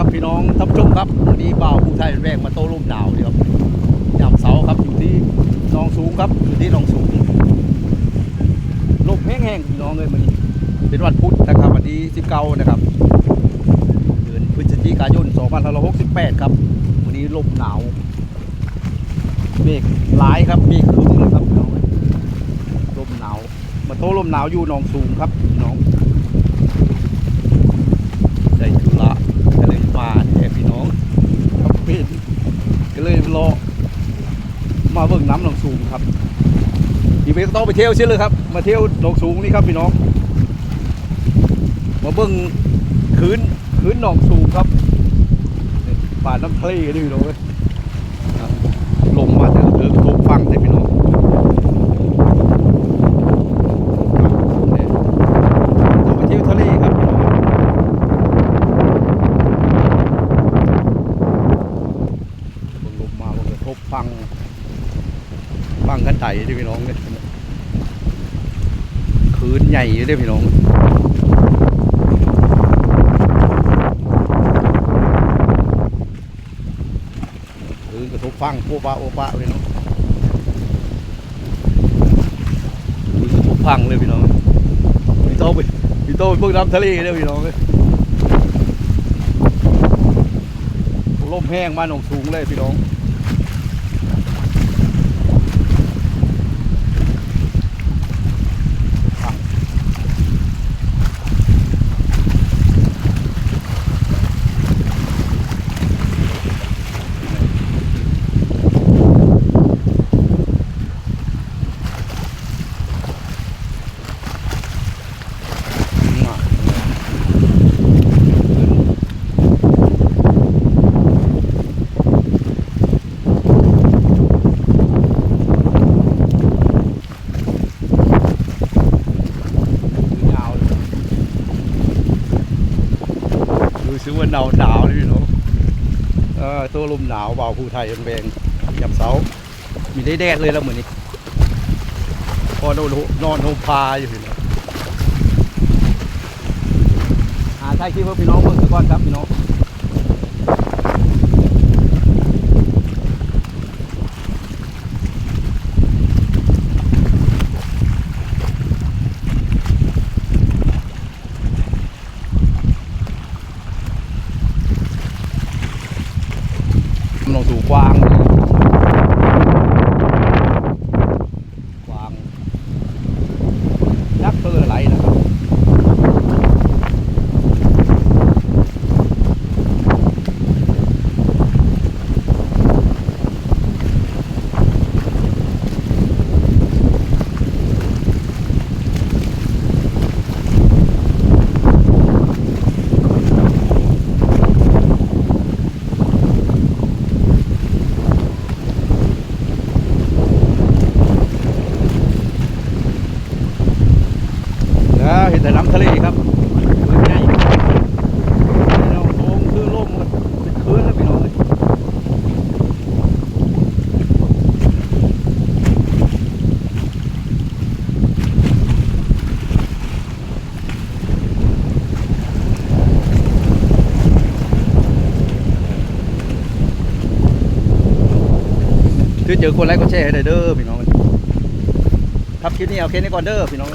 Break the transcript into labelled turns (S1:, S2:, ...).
S1: ครับพี่น้องท่านผู้ชมครับวันนี้บ่าวผู้ไทยแรกมาโต้ร่มหนาวเดีครับยามเสาครับอยู่ที่นองสูงครับอยู่ที่นองสูงลมแห้งๆพี่น้องเลยมันเป็นวันพุธนะครับวันที่19นะครับเดือนพฤศจิกายน2568 ครับ วันนี้ลมหนาวเมฆหลายครับเมฆครึ้มนะครับพี่น้องลมหนาวมาโต้ลมหนาวอยู่นองสูงครับพี่น้อง ได้ธุระก็เลยมาแค่พี่น้องครับเป็นก็เลยรอ มาเบิ่งน้ำหนองสูงครับทีนี้ก็ต้องไปเที่ยวเช่เลยครับ มาเที่ยวหนองสูงนี่ครับพี่น้อง มาเบิ่งคืนคืนหนองสูงครับป่าน้ำทะเลกันนี่พี่น้องเลยครับลงมาแต่ละเทิงทุกฟังเลยพี่น้องนี่ต้องไปเที่ยวทะเลครับพี่น้อง เบิ่งลมมาบ่กระทบฟัง ฟังกันไตเด้พี่น้องเด้อคืนใหญ่เด้พี่น้องคืนกระทบฟังโปะปะโอปะพี่น้องคืนกระทบฟังเลยพี่น้องพี่โตไปพี่โตไปเบิ่งน้ำทะเลเด้พี่น้องเด้อลมแห้งมาหนองสูงเลยพี่น้อง ยาวเลยาวหนาวนี่เลยพี่น้องเออตัวลมหนาวเบาภูไทยเป็นแบงยำเสา มีได้แดดเลยแล้วเหมือนนี้พอนอนนอนโฮมพาอยู่พี่น้องหาใช่คิดว่าพี่น้องเพิ่งก่อนครับพี่น้อง ลงสู่กว้างเลยกว้างยักษ์เตอร์ไหลนะครับ แล้วเห็นแต่น้ำทะเลครับคืนใหญ่เราโค้งคือล่มกันเป็นคืนแล้วพี่น้องเลยคือเจอคนไลค์ก็แชร์ให้ได้เด้อพี่น้องครับคลิปนี้เอาแค่นี้ก่อนเด้อพี่น้อง